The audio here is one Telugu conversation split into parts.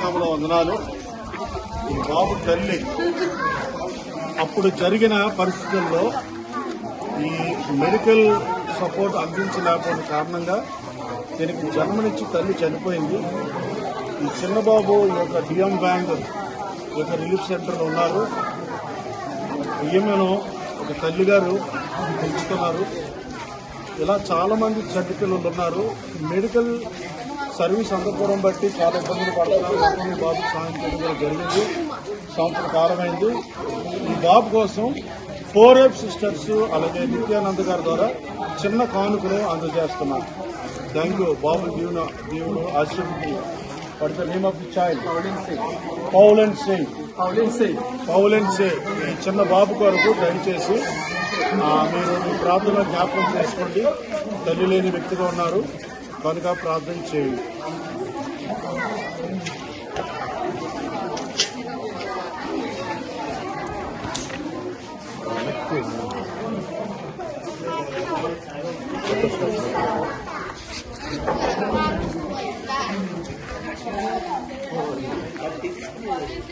ఏసునామలో వందనాలు. ఈ బాబు తల్లి. అప్పుడు జరిగిన పరిస్థితుల్లో ఈ మెడికల్ సపోర్ట్ అందించలేకపోయిన కారణంగా దీనికి జన్మనిచ్చి తల్లి చనిపోయింది. ఈ చిన్నబాబు ఈ యొక్క డిఎం బ్యాంక్ ఈ యొక్క రిలీఫ్ సెంటర్లో ఉన్నారు. ఈమెను ఒక తల్లి గారు పెంచుతున్నారు. ఇలా చాలామంది చెడ్డ పిల్లలు ఉన్నారు. మెడికల్ సర్వీస్ అందకపోవడం బట్టి చాలా ఇబ్బందులు పడుతున్నారు. బాబు సాయం చేయడం జరిగింది. సంవత్సర కాలమైంది ఈ బాబు కోసం ఫోర్ ఎఫ్ సిస్టర్స్ అలాగే నిత్యానంద్ గారి ద్వారా చిన్న కానుకలు అందజేస్తున్నారు థ్యాంక్ యూ. బాబు దీవున దీవుడు ఆశ్రమించి what the name of the child Paulan Singh. పౌలన్ సే ఈ చిన్న బాబు కొరకు దయచేసి మీరు మీ ప్రార్థన జ్ఞాపకం చేసుకోండి. తల్లి లేని వ్యక్తిగా ఉన్నారు. కనుక ప్రార్థన చేయండి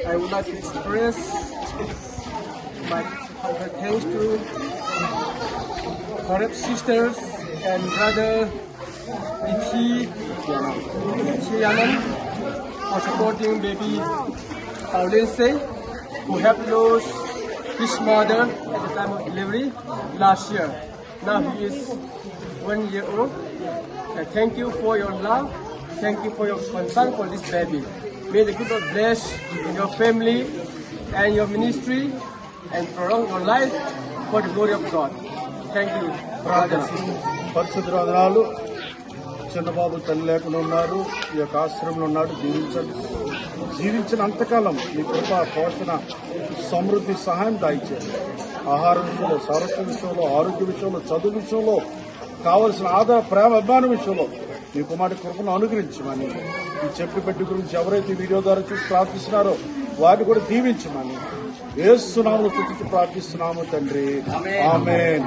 I would like to express my my thanks to correct sisters and brother Iti Chianan for supporting baby Say, who have lost his mother at the time of delivery last year. Now he is one year old. I thank you for your love. Thank you for your concern for this baby. May the good Lord bless your family and your ministry and prolong your life for the glory of God. Thank you, brother. చిన్నబాబు తల్లి లేకుండా ఉన్నారు. ఈ యొక్క ఆశ్రమంలో ఉన్నాడు. జీవించండి జీవించిన అంతకాలం మీ కృప పోషణ సమృద్ధి సహాయం దాయిచేయండి ఆహార విషయంలో సంరక్షణ విషయంలో ఆరోగ్య విషయంలో చదువు విషయంలో కావలసిన ఆదాయ ప్రేమ అభిమాన విషయంలో మీ కుమారి కృపను అనుగ్రహించమని ఈ చెప్పి పెట్టి గురించి ఎవరైతే వీడియో ద్వారా చూసి ప్రార్థిస్తున్నారో వారిని కూడా దీవించమని ఏసునామను స్థుతించి ప్రార్థిస్తున్నాము తండ్రి. ఆమెన్.